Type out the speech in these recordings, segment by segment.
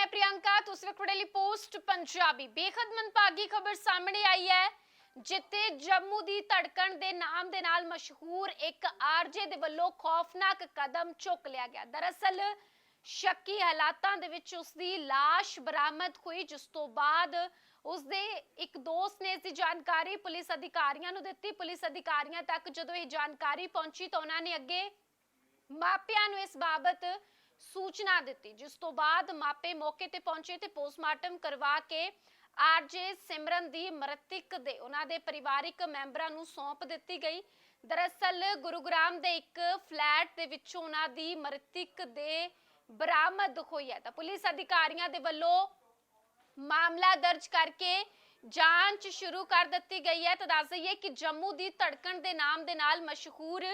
ਮੈਂ ਪ੍ਰਿਯੰਕਾ, ਤੁਸੀਂ ਵੇਖ ਲਈ ਪੋਸਟ ਪੰਜਾਬੀ। ਬੇਖਦ ਮਨਪਾਗੀ ਖਬਰ ਸਾਹਮਣੇ ਆਈ ਹੈ, ਜਿੱਥੇ ਜੰਮੂ ਦੀ ਧੜਕਣ ਦੇ ਨਾਮ ਦੇ ਨਾਲ ਮਸ਼ਹੂਰ ਇੱਕ ਆਰਜੇ ਦੇ ਵੱਲੋਂ ਖੌਫਨਾਕ ਕਦਮ ਚੁੱਕ ਲਿਆ ਗਿਆ। ਦਰਅਸਲ, ਸ਼ੱਕੀ ਹਾਲਾਤਾਂ ਦੇ ਵਿੱਚ ਉਸ ਦੀ লাশ ਬਰਾਮਦ ਹੋਈ, ਜਿਸ ਤੋਂ ਬਾਅਦ ਉਸ ਦੇ ਇੱਕ ਦੋਸਤ ਨੇ ਇਸ ਦੀ ਜਾਣਕਾਰੀ ਪੁਲਿਸ ਅਧਿਕਾਰੀਆਂ ਨੂੰ ਦਿੱਤੀ। ਪੁਲਿਸ ਅਧਿਕਾਰੀਆਂ ਤੱਕ ਜਦੋਂ ਇਹ ਜਾਣਕਾਰੀ ਪਹੁੰਚੀ ਤਾਂ ਉਹਨਾਂ ਨੇ ਅੱਗੇ ਮਾਪਿਆਂ ਨੂੰ ਇਸ ਬਾਬਤ ਸੂਚਨਾ ਦਿੱਤੀ, ਜਿਸ ਤੋਂ ਬਾਅਦ ਮਾਪੇ ਮੌਕੇ ਤੇ ਪਹੁੰਚੇ ਤੇ ਪੋਸਟਮਾਰਟਮ ਕਰਵਾ ਕੇ ਆਰਜੇ ਸਿਮਰਨ ਦੀ ਮ੍ਰਿਤਕ ਦੇ ਉਹਨਾਂ ਦੇ ਪਰਿਵਾਰਿਕ ਮੈਂਬਰਾਂ ਨੂੰ ਸੌਂਪ ਦਿੱਤੀ ਗਈ। ਦਰਅਸਲ ਗੁਰੂਗ੍ਰਾਮ ਦੇ ਇੱਕ ਫਲੈਟ ਦੇ ਵਿੱਚੋਂ ਉਹਨਾਂ ਦੀ ਮ੍ਰਿਤਕ ਦੇ ਬਰਾਮਦ ਹੋਈ ਹੈ। ਤਾਂ ਪੁਲਿਸ ਅਧਿਕਾਰੀਆਂ ਦੇ ਵੱਲੋਂ ਮਾਮਲਾ ਦਰਜ ਕਰਕੇ ਜਾਂਚ ਸ਼ੁਰੂ ਕਰ ਦਿੱਤੀ ਗਈ ਹੈ। ਤਾਂ ਦੱਸ ਦਈਏ ਕਿ ਜੰਮੂ ਦੀ ਧੜਕਣ ਦੇ ਨਾਮ ਦੇ ਨਾਲ ਮਸ਼ਹੂਰ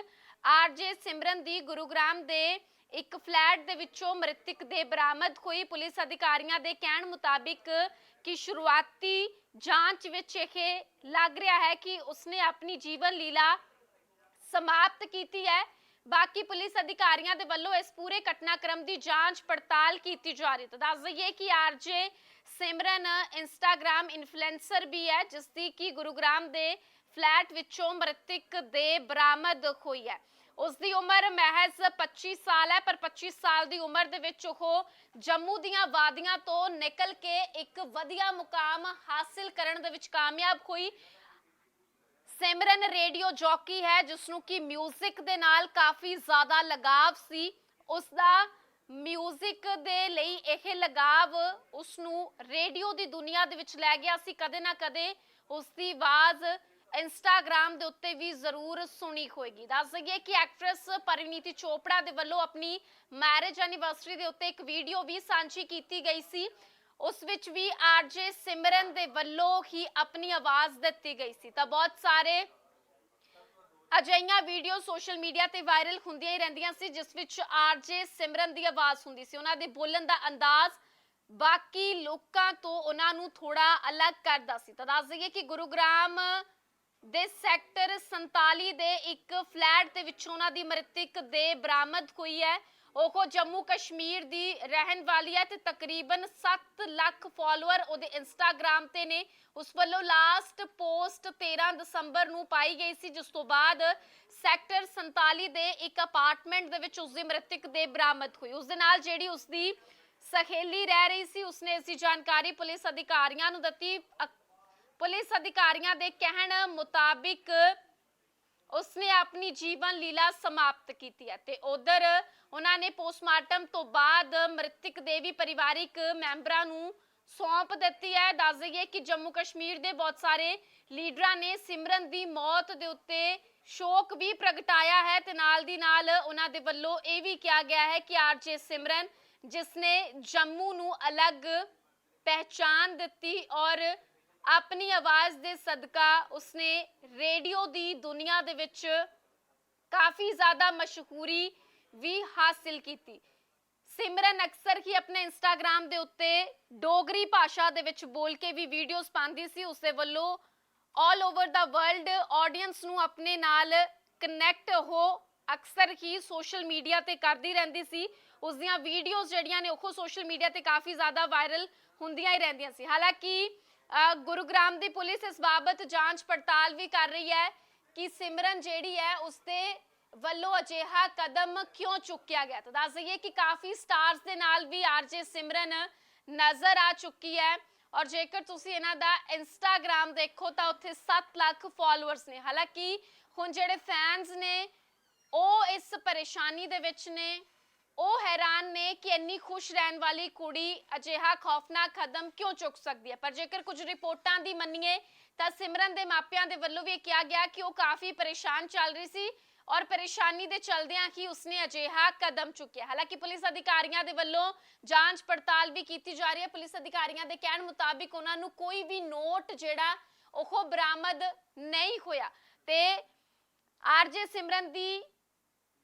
ਆਰਜੇ ਸਿਮਰਨ ਦੀ ਗੁਰੂਗ੍ਰਾਮ ਦੇ ਇੱਕ ਫਲੈਟ ਦੇ ਵਿੱਚੋਂ ਮ੍ਰਿਤਕ ਦੇ ਬਰਾਮਦ ਹੋਈ। ਪੁਲਿਸ ਅਧਿਕਾਰੀਆਂ ਦੇ ਕਹਿਣ ਮੁਤਾਬਿਕ ਕਿ ਸ਼ੁਰੂਆਤੀ ਜਾਂਚ ਵਿੱਚ ਇਹ ਲੱਗ ਰਿਹਾ ਹੈ ਕਿ ਉਸਨੇ ਆਪਣੀ ਜੀਵਨ ਲੀਲਾ ਸਮਾਪਤ ਕੀਤੀ ਹੈ। ਬਾਕੀ ਪੁਲਿਸ ਅਧਿਕਾਰੀਆਂ ਦੇ ਵੱਲੋਂ ਇਸ ਪੂਰੇ ਘਟਨਾਕ੍ਰਮ ਦੀ ਜਾਂਚ ਪੜਤਾਲ ਕੀਤੀ ਜਾ ਰਹੀ ਹੈ। ਦੱਸ ਦਈਏ ਕਿ ਆਰਜੇ ਸਿਮਰਨ ਇੰਸਟਾਗ੍ਰam ਇਨਫਲੂਐਂਸਰ ਵੀ ਹੈ ਜਿਸ ਦੀ ਕਿ ਗੁਰੂਗ੍ਰਾਮ ਦੇ ਫਲੈਟ ਵਿੱਚੋਂ ਮ੍ਰਿਤਕ ਦੇ ਬਰਾਮਦ ਹੋਈ ਹੈ। ਉਸ ਦੀ ਉਮਰ ਮਹਿਜ਼ 25 ਸਾਲ ਹੈ ਪਰ 25 ਸਾਲ ਦੀ ਉਮਰ ਦੇ ਵਿੱਚ ਉਹ ਜੰਮੂ ਦੀਆਂ ਵਾਦੀਆਂ ਤੋਂ ਨਿਕਲ ਕੇ ਇੱਕ ਵਧੀਆ ਮੁਕਾਮ ਹਾਸਿਲ ਕਰਨ ਦੇ ਵਿੱਚ ਕਾਮਯਾਬ ਹੋਈ ਸਿਮਰਨ ਰੇਡੀਓ ਜੌਕੀ ਹੈ ਜਿਸ ਨੂੰ ਕਿ 뮤직 ਦੇ ਨਾਲ ਕਾਫੀ ਜ਼ਿਆਦਾ ਲਗਾਵ ਸੀ ਉਸ ਦਾ 뮤직 ਦੇ ਲਈ ਇਹ ਲਗਾਵ ਉਸ ਨੂੰ ਰੇਡੀਓ ਦੀ ਦੁਨੀਆ ਦੇ ਵਿੱਚ ਲੈ ਗਿਆ ਸੀ ਕਦੇ ਨਾ ਕਦੇ ਉਸ ਦੀ ਆਵਾਜ਼ ਇੰਸਟਾਗ੍ਰam ਦੇ ਉੱਤੇ ਵੀ ਜ਼ਰੂਰ ਸੁਣੀ ਹੋਏਗੀ। ਦੱਸ ਦਈਏ ਕਿ ਐਕਟਰੈਸ ਪਰਿਨੀਤੀ ਚੋਪੜਾ ਦੇ ਵੱਲੋਂ ਆਪਣੀ ਮੈਰਿਜ ਐਨੀਵਰਸਰੀ ਦੇ ਉੱਤੇ ਇੱਕ ਵੀਡੀਓ ਵੀ ਸਾਂਝੀ ਕੀਤੀ ਗਈ ਸੀ। ਉਸ ਵਿੱਚ ਵੀ ਆਰਜੇ ਸਿਮਰਨ ਦੇ ਵੱਲੋਂ ਹੀ ਆਪਣੀ ਆਵਾਜ਼ ਦਿੱਤੀ ਗਈ ਸੀ। ਤਾਂ ਬਹੁਤ ਸਾਰੇ ਅਜਿਹੀਆਂ ਵੀਡੀਓ ਸੋਸ਼ਲ ਮੀਡੀਆ ਤੇ ਵਾਇਰਲ ਹੁੰਦੀਆਂ ਹੀ ਰਹਿੰਦੀਆਂ ਸੀ, ਜਿਸ ਵਿੱਚ ਆਰਜੇ ਸਿਮਰਨ ਦੀ ਆਵਾਜ਼ ਹੁੰਦੀ ਸੀ। ਉਹਨਾਂ ਦੇ ਬੋਲਣ ਦਾ ਅੰਦਾਜ਼ ਬਾਕੀ ਲੋਕਾਂ ਤੋਂ ਉਹਨਾਂ ਨੂੰ ਥੋੜਾ ਅਲੱਗ ਕਰਦਾ ਸੀ। ਤਾਂ ਦੱਸ ਦਈਏ ਕਿ ਗੁਰੂਗ੍ਰਾਮ ਦੇ ਸੈਕਟਰ 47 ਦੇ ਇੱਕ ਫਲੈਟ ਦੇ ਵਿੱਚੋਂ ਉਹਨਾਂ ਦੀ ਮ੍ਰਿਤਕ ਦੇ ਬਰਾਮਦ ਹੋਈ ਹੈ। ਉਹ ਜੰਮੂ ਕਸ਼ਮੀਰ ਦੀ ਰਹਿਣ ਵਾਲੀ ਹੈ ਤੇ ਤਕਰੀਬਨ 7 ਲੱਖ ਫਾਲੋਅਰ ਉਹਦੇ ਇੰਸਟਾਗ੍ਰam ਤੇ ਨੇ। ਉਸ ਵੱਲੋਂ ਲਾਸਟ ਪੋਸਟ 13 ਦਸੰਬਰ ਨੂੰ ਪਾਈ ਗਈ ਸੀ, ਜਿਸ ਤੋਂ ਬਾਅਦ ਸੈਕਟਰ 47 ਦੇ ਇੱਕ ਅਪਾਰਟਮੈਂਟ ਦੇ ਵਿੱਚ ਉਸ ਦੀ ਮ੍ਰਿਤਕ ਦੇ ਬਰਾਮਦ ਹੋਈ। ਉਸ ਦੇ ਨਾਲ ਜਿਹੜੀ ਉਸ ਦੀ ਸਹੇਲੀ ਰਹਿ ਰਹੀ ਸੀ, ਉਸਨੇ ਇਸ ਦੀ ਜਾਣਕਾਰੀ ਪੁਲਿਸ ਅਧਿਕਾਰੀਆਂ ਨੂੰ ਦਿੱਤੀ। ਪੁਲਿਸ ਅਧਿਕਾਰੀਆਂ ਦੇ ਕਹਿਣ ਮੁਤਾਬਿਕ ਉਸਨੇ ਆਪਣੀ ਜੀਵਨ ਲੀਲਾ ਸਮਾਪਤ ਕੀਤੀ ਹੈ ਤੇ ਉਧਰ ਉਹਨਾਂ ਨੇ ਪੋਸਟਮਾਰਟਮ ਤੋਂ ਬਾਅਦ ਮ੍ਰਿਤਕ ਦੇ ਵੀ ਪਰਿਵਾਰਿਕ ਮੈਂਬਰਾਂ ਨੂੰ ਸੌਂਪ ਦਿੱਤੀ ਹੈ। ਦੱਸ ਦਈਏ ਕਿ ਜੰਮੂ ਕਸ਼ਮੀਰ ਦੇ ਬਹੁਤ ਸਾਰੇ ਲੀਡਰਾਂ ਨੇ ਸਿਮਰਨ ਦੀ ਮੌਤ ਦੇ ਉੱਤੇ ਸ਼ੋਕ ਵੀ ਪ੍ਰਗਟਾਇਆ ਹੈ ਤੇ ਨਾਲ ਦੀ ਨਾਲ ਉਹਨਾਂ ਦੇ ਵੱਲੋਂ ਇਹ ਵੀ ਕਿਹਾ ਗਿਆ ਹੈ ਕਿ ਆਰਜੇ ਸਿਮਰਨ ਜਿਸ ਨੇ ਜੰਮੂ ਨੂੰ ਅਲੱਗ ਪਹਿਚਾਨ ਦਿੱਤੀ ਔਰ ਆਪਣੀ ਆਵਾਜ਼ ਦੇ ਸਦਕਾ ਉਸਨੇ ਰੇਡੀਓ ਦੀ ਦੁਨੀਆ ਦੇ ਵਿੱਚ ਕਾਫੀ ਜ਼ਿਆਦਾ ਮਸ਼ਹੂਰੀ ਵੀ ਹਾਸਿਲ ਕੀਤੀ। ਸਿਮਰਨ ਅਕਸਰ ਹੀ ਆਪਣੇ ਇੰਸਟਾਗ੍ਰam ਦੇ ਉੱਤੇ ਡੋਗਰੀ ਭਾਸ਼ਾ ਦੇ ਵਿੱਚ ਬੋਲ ਕੇ ਵੀ ਵੀਡੀਓਜ਼ ਪਾਉਂਦੀ ਸੀ। ਉਸਦੇ ਵੱਲੋਂ ਆਲ ਓਵਰ ਦਾ ਵਰਲਡ ਆਡੀਅנס ਨੂੰ ਆਪਣੇ ਨਾਲ ਕਨੈਕਟ ਹੋ ਅਕਸਰ ਹੀ ਸੋਸ਼ਲ ਮੀਡੀਆ ਤੇ ਕਰਦੀ ਰਹਿੰਦੀ ਸੀ। ਉਸ ਦੀਆਂ ਵੀਡੀਓਜ਼ ਜਿਹੜੀਆਂ ਨੇ ਉਹ ਸੋਸ਼ਲ ਮੀਡੀਆ ਤੇ ਕਾਫੀ ਜ਼ਿਆਦਾ ਵਾਇਰਲ ਹੁੰਦੀਆਂ ਹੀ ਰਹਿੰਦੀਆਂ ਸੀ। ਹਾਲਾਂਕਿ ਗੁਰੂਗ੍ਰਾਮ ਦੀ ਪੁਲਿਸ ਇਸ ਬਾਬਤ ਜਾਂਚ ਪੜਤਾਲ ਵੀ ਕਰ ਰਹੀ ਹੈ ਕਿ ਸਿਮਰਨ ਜਿਹੜੀ ਹੈ ਉਸਦੇ ਵੱਲੋਂ ਅਜਿਹਾ ਕਦਮ ਕਿਉਂ ਚੁੱਕਿਆ ਗਿਆ ਤਾਂ ਦੱਸ ਦਈਏ ਕਿ ਕਾਫੀ ਸਟਾਰਸ ਦੇ ਨਾਲ ਵੀ ਆਰਜੇ ਸਿਮਰਨ ਨਜ਼ਰ ਆ ਚੁੱਕੀ ਹੈ ਔਰ ਜੇਕਰ ਤੁਸੀਂ ਇਹਨਾਂ ਦਾ ਇੰਸਟਾਗ੍ਰam ਦੇਖੋ ਤਾਂ ਉੱਥੇ 7 ਲੱਖ ਫਾਲੋਅਰਸ ਨੇ। ਹਾਲਾਂਕਿ ਹੁਣ ਜਿਹੜੇ ਫੈਨਸ ਨੇ, ਉਹ ਇਸ ਪਰੇਸ਼ਾਨੀ ਦੇ ਵਿੱਚ ਨੇ। ਉਹ ਹੈਰਾਨ ਨੇ ਕਿ ਇੰਨੀ ਖੁਸ਼ ਰਹਿਣ ਵਾਲੀ ਕੁੜੀ ਅਜਿਹਾ ਖੌਫਨਾਕ ਕਦਮ ਕਿਉਂ ਚੁੱਕ ਸਕਦੀ ਹੈ? ਪਰ ਜੇਕਰ ਕੁਝ ਰਿਪੋਰਟਾਂ ਦੀ ਮੰਨੀਏ, ਤਾਂ ਸਿਮਰਨ ਦੇ ਮਾਪਿਆਂ ਦੇ ਵੱਲੋਂ ਵੀ ਇਹ ਕਿਹਾ ਗਿਆ ਕਿ ਉਹ ਕਾਫੀ ਪਰੇਸ਼ਾਨ ਚੱਲ ਰਹੀ ਸੀ ਔਰ ਪਰੇਸ਼ਾਨੀ ਦੇ ਚਲਦਿਆਂ ਹੀ ਉਸਨੇ ਅਜਿਹਾ ਕਦਮ ਚੁੱਕਿਆ। ਹਾਲਾਂਕਿ ਪੁਲਿਸ ਅਧਿਕਾਰੀਆਂ ਦੇ ਵੱਲੋਂ ਜਾਂਚ ਪੜਤਾਲ ਵੀ ਕੀਤੀ ਜਾ ਰਹੀ ਹੈ। ਪੁਲਿਸ ਅਧਿਕਾਰੀਆਂ ਦੇ ਕਹਿਣ ਮੁਤਾਬਿਕ ਉਹਨਾਂ ਨੂੰ ਕੋਈ ਵੀ ਨੋਟ ਜਿਹੜਾ ਉਹ ਬਰਾਮਦ ਨਹੀਂ ਹੋਇਆ। ਤੇ ਆਰਜੇ ਸਿਮਰਨ ਦੀ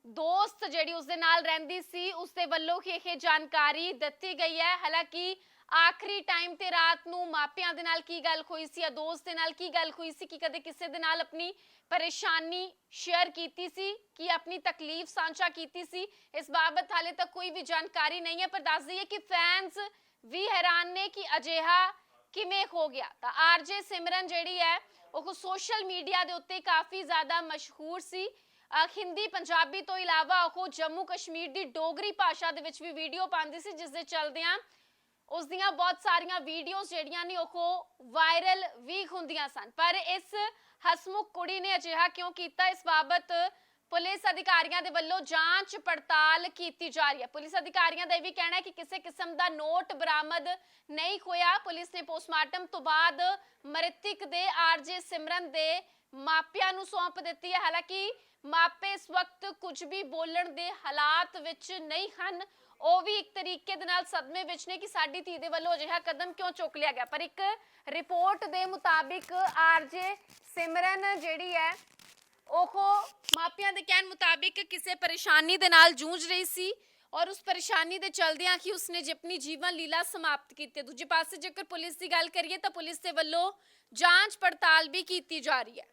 ਦੋਸਤ ਜਿਹੜੀ ਉਸਦੇ ਨਾਲ ਰਹਿੰਦੀ ਸੀ, ਉਸਦੇ ਵੱਲੋਂ ਹੀ ਇਹ ਜਾਣਕਾਰੀ ਦਿੱਤੀ ਗਈ ਹੈ। ਹਾਲਾਂਕਿ ਆਖਰੀ ਟਾਈਮ ਤੇ ਰਾਤ ਨੂੰ ਮਾਪਿਆਂ ਦੇ ਨਾਲ ਕੀ ਗੱਲ ਹੋਈ ਸੀ ਜਾਂ ਦੋਸਤ ਦੇ ਨਾਲ ਕੀ ਗੱਲ ਹੋਈ ਸੀ ਕਿ ਕਦੇ ਕਿਸੇ ਦੇ ਨਾਲ ਆਪਣੀ ਪਰੇਸ਼ਾਨੀ ਸ਼ੇਅਰ ਕੀਤੀ ਸੀ, ਕਿ ਆਪਣੀ ਤਕਲੀਫ ਸਾਂਝਾ ਕੀਤੀ ਸੀ, ਇਸ ਬਾਬਤ ਹਾਲੇ ਤੱਕ ਕੋਈ ਵੀ ਜਾਣਕਾਰੀ ਨਹੀਂ ਹੈ, ਪਰ ਦੱਸ ਦਈਏ ਕਿ ਫੈਨਸ ਵੀ ਹੈਰਾਨ ਨੇ ਕਿ ਅਜਿਹਾ ਕਿਵੇਂ ਹੋ ਗਿਆ। ਤਾਂ ਆਰਜੇ ਸਿਮਰਨ ਜਿਹੜੀ ਹੈ, ਉਹ ਸੋਸ਼ਲ ਮੀਡੀਆ ਦੇ ਉੱਤੇ ਕਾਫੀ ਜ਼ਿਆਦਾ ਮਸ਼ਹੂਰ ਸੀ। ਹਿੰਦੀ, ਪੰਜਾਬੀ ਤੋਂ ਇਲਾਵਾ ਉਹ ਜੰਮੂ ਕਸ਼ਮੀਰ ਦੀ ਡੋਗਰੀ ਭਾਸ਼ਾ ਦੇ ਵਿੱਚ ਵੀ ਵੀਡੀਓ ਪਾਉਂਦੀ ਸੀ, ਜਿਸ ਦੇ ਚਲਦਿਆਂ ਉਸ ਦੀਆਂ ਬਹੁਤ ਸਾਰੀਆਂ ਵੀਡੀਓਜ਼ ਜਿਹੜੀਆਂ ਨੇ ਉਹ ਵਾਇਰਲ ਵੀ ਹੁੰਦੀਆਂ ਸਨ। ਪਰ ਇਸ ਹਸਮੁਖ ਕੁੜੀ ਨੇ ਅਜਿਹਾ ਕਿਉਂ ਕੀਤਾ? ਇਸ ਬਾਬਤ ਪੁਲਿਸ ਅਧਿਕਾਰੀਆਂ ਦੇ ਵੱਲੋਂ ਜਾਂਚ ਪੜਤਾਲ ਕੀਤੀ ਜਾ ਰਹੀ ਹੈ। ਪੁਲਿਸ ਅਧਿਕਾਰੀਆਂ ਦਾ ਇਹ ਵੀ ਕਹਿਣਾ ਹੈ ਕਿ ਕਿਸੇ ਕਿਸਮ ਦਾ ਨੋਟ ਬਰਾਮਦ ਨਹੀਂ ਹੋਇਆ। ਪੁਲਿਸ ਨੇ ਪੋਸਟਮਾਰਟਮ ਤੋਂ ਬਾਅਦ ਮ੍ਰਿਤਕ ਦੇ ਆਰਜੇ ਸਿਮਰਨ ਦੇ ਮਾਪਿਆਂ ਨੂੰ ਸੌਂਪ ਦਿੱਤੀ ਹੈ। ਹਾਲਾਂਕਿ ਮਾਪੇ ਇਸ ਵਕਤ ਕੁਝ ਵੀ ਬੋਲਣ ਦੇ ਹਾਲਾਤ ਵਿੱਚ ਨਹੀਂ ਹਨ। ਉਹ ਵੀ ਇੱਕ ਤਰੀਕੇ ਦੇ ਨਾਲ ਸਦਮੇ ਵਿੱਚ ਨੇ ਕਿ ਸਾਡੀ ਧੀ ਦੇ ਵੱਲੋਂ ਅਜਿਹਾ ਕਦਮ ਕਿਉਂ ਚੁੱਕ ਲਿਆ ਗਿਆ? ਪਰ ਇੱਕ ਰਿਪੋਰਟ ਦੇ ਮੁਤਾਬਿਕ ਆਰਜੇ ਸਿਮਰਨ ਜਿਹੜੀ ਹੈ, ਉਹ ਮਾਪਿਆਂ ਦੇ ਕਹਿਣ ਮੁਤਾਬਿਕ ਕਿਸੇ ਪਰੇਸ਼ਾਨੀ ਦੇ ਨਾਲ ਜੂਝ ਰਹੀ ਸੀ ਔਰ ਉਸ ਪਰੇਸ਼ਾਨੀ ਦੇ ਚਲਦਿਆਂ ਹੀ ਉਸਨੇ ਆਪਣੀ ਜੀਵਨ ਲੀਲਾ ਸਮਾਪਤ ਕੀਤੀ ਦੂਜੇ ਪਾਸੇ ਜੇਕਰ ਪੁਲਿਸ ਦੀ ਗੱਲ ਕਰੀਏ ਤਾਂ ਪੁਲਿਸ ਦੇ ਵੱਲੋਂ ਜਾਂਚ ਪੜਤਾਲ ਵੀ ਕੀਤੀ ਜਾ ਰਹੀ ਹੈ।